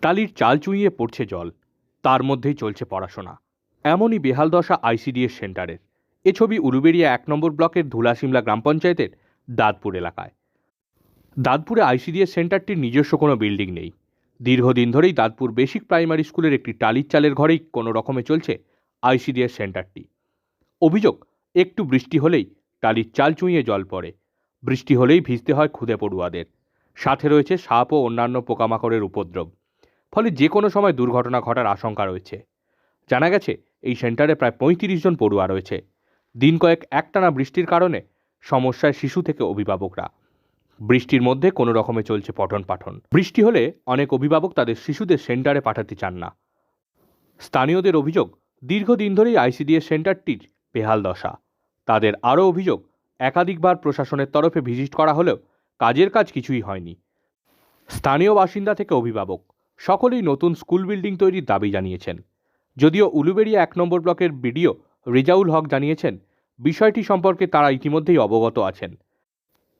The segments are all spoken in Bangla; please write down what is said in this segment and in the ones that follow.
টালির চাল চুইয়ে পড়ছে জল। তার মধ্যেই চলছে পড়াশোনা। এমনই বেহাল দশা আইসিডিএস সেন্টারের। এ ছবি উলুবেড়িয়া এক নম্বর ব্লকের ধুলাসিমলা গ্রাম পঞ্চায়েতের দাঁতপুর এলাকায়। দাঁতপুরে আইসিডিএস সেন্টারটির নিজস্ব কোনো বিল্ডিং নেই। দীর্ঘদিন ধরেই দাঁতপুর বেসিক প্রাইমারি স্কুলের একটি টালির চালের ঘরেই কোনো রকমে চলছে আইসিডিএস সেন্টারটি। অভিযোগ, একটু বৃষ্টি হলেই টালির চাল চুঁইয়ে জল পড়ে। বৃষ্টি হলেই ভিজতে হয় খুদে পড়ুয়াদের। সাথে রয়েছে সাপ ও অন্যান্য পোকামাকড়ের উপদ্রব। ফলে যে কোনো সময় দুর্ঘটনা ঘটার আশঙ্কা রয়েছে। জানা গেছে, এই সেন্টারে প্রায় পঁয়ত্রিশ জন পড়ুয়া রয়েছে। দিন কয়েক একটানা বৃষ্টির কারণে সমস্যায় শিশু থেকে অভিভাবকরা। বৃষ্টির মধ্যে কোনো রকমে চলছে পঠন পাঠন বৃষ্টি হলে অনেক অভিভাবক তাদের শিশুদের সেন্টারে পাঠাতে চান না। স্থানীয়দের অভিযোগ, দীর্ঘদিন ধরেই আইসিডিএস সেন্টারটির বেহাল দশা। তাদের আরও অভিযোগ, একাধিকবার প্রশাসনের তরফে ভিজিট করা হলেও কাজের কাজ কিছুই হয়নি। স্থানীয় বাসিন্দা থেকে অভিভাবক সকলেই নতুন স্কুল বিল্ডিং তৈরির দাবি জানিয়েছেন। যদিও উলুবেড়িয়া এক নম্বর ব্লকের বিডিও রেজাউল হক জানিয়েছেন বিষয়টি সম্পর্কে তারা ইতিমধ্যেই অবগত আছেন।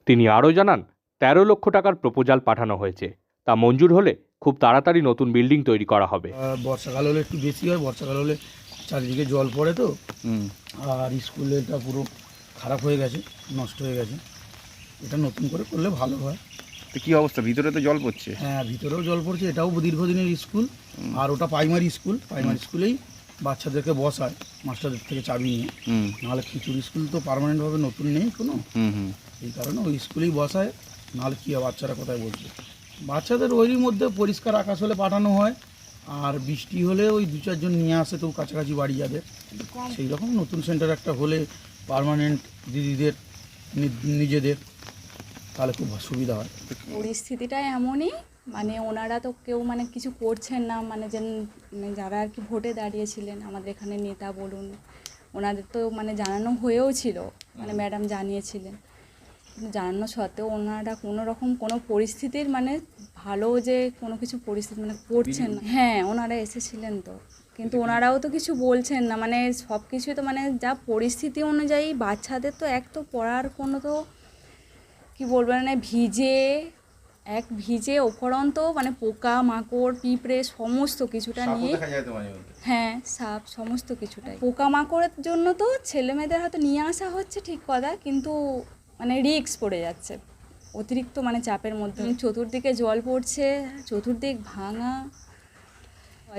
তিনি আরও জানান তেরো লক্ষ টাকার প্রপোজাল পাঠানো হয়েছে। তা মঞ্জুর হলে খুব তাড়াতাড়ি নতুন বিল্ডিং তৈরি করা হবে। আর বর্ষাকাল হলে একটু বেশি হয় বর্ষাকাল হলে চারিদিকে জল পড়ে তো। আর স্কুলেটা পুরো খারাপ হয়ে গেছে নষ্ট হয়ে গেছে। এটা নতুন করে করলে ভালো হয়। তো কি অবস্থা? ভিতরে তো জল পড়ছে। হ্যাঁ ভিতরেও জল পড়ছে এটাও দীর্ঘদিনের স্কুল। আর ওটা প্রাইমারি স্কুল প্রাইমারি স্কুলেই বাচ্চাদেরকে বসায় মাস্টারদের থেকে চাবি নিয়ে। হুম। নাহলে খিচুড়ি স্কুল তো পার্মানেন্টভাবে নতুন নেই কোনো। হুম হুম। এই কারণে ওই স্কুলেই বসায় নাহলে কী বাচ্চারা কোথায় বসবে? বাচ্চাদের ওইরই মধ্যে পরিষ্কার আকাশ হলে পাঠানো হয় আর বৃষ্টি হলে ওই দু চারজন নিয়ে আসে তো কাছাকাছি বাড়ি যাবে। সেই রকম নতুন সেন্টার একটা হলে পার্মানেন্ট দিদিদের নি- নিজেদের তাহলে খুব সুবিধা হয়। পরিস্থিতিটা এমনই মানে ওনারা তো কেউ মানে কিছু করছেন না মানে যেন মানে যারা আর কি ভোটে দাঁড়িয়েছিলেন আমাদের এখানে নেতা বলুন ওনাদের তো মানে জানানো হয়েও ছিল মানে ম্যাডাম জানিয়েছিলেন। জানানো সত্ত্বেও ওনারা কোনো রকম কোনো পরিস্থিতির মানে ভালো যে কোনো কিছু পরিস্থিতি মানে করছেন না। হ্যাঁ ওনারা এসেছিলেন তো। কিন্তু ওনারাও তো কিছু বলছেন না মানে সব কিছুই তো মানে যা পরিস্থিতি অনুযায়ী বাচ্চাদের তো এক তো পড়ার কোনো তো কি বলব মানে ভিজে এক ভিজে উপরন্ত মানে পোকা মাকড় পিঁপড়ে সমস্ত কিছুটা নিয়ে হ্যাঁ সাপ সমস্ত কিছুটাই। পোকা মাকড়ের জন্য তো ছেলে মেয়েদের হয়তো নিয়ে আসা হচ্ছে ঠিক কথা কিন্তু মানে রিস্ক পড়ে যাচ্ছে। অতিরিক্ত মানে চাপের মধ্যে। চতুর্দিকে জল পড়ছে চতুর্দিক ভাঙা।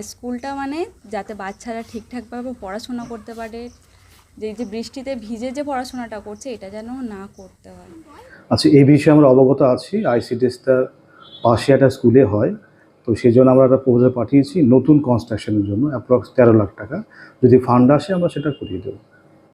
স্কুলটা মানে যাতে বাচ্চারা ঠিকঠাকভাবে পড়াশোনা করতে পারে যে যে বৃষ্টিতে ভিজে যে পড়াশোনাটা করছে এটা যেন না করতে হয়। আচ্ছা এই বিষয়ে আমরা অবগত আছি। আইসিডিএসটা পাশে একটা স্কুলে হয়। তো সেই জন্য আমরা একটা প্রপোজাল পাঠিয়েছি নতুন কনস্ট্রাকশনের জন্য অ্যাপ্রক্স তেরো লাখ টাকা। যদি ফান্ড আসে, আমরা সেটা করিয়ে দেবো।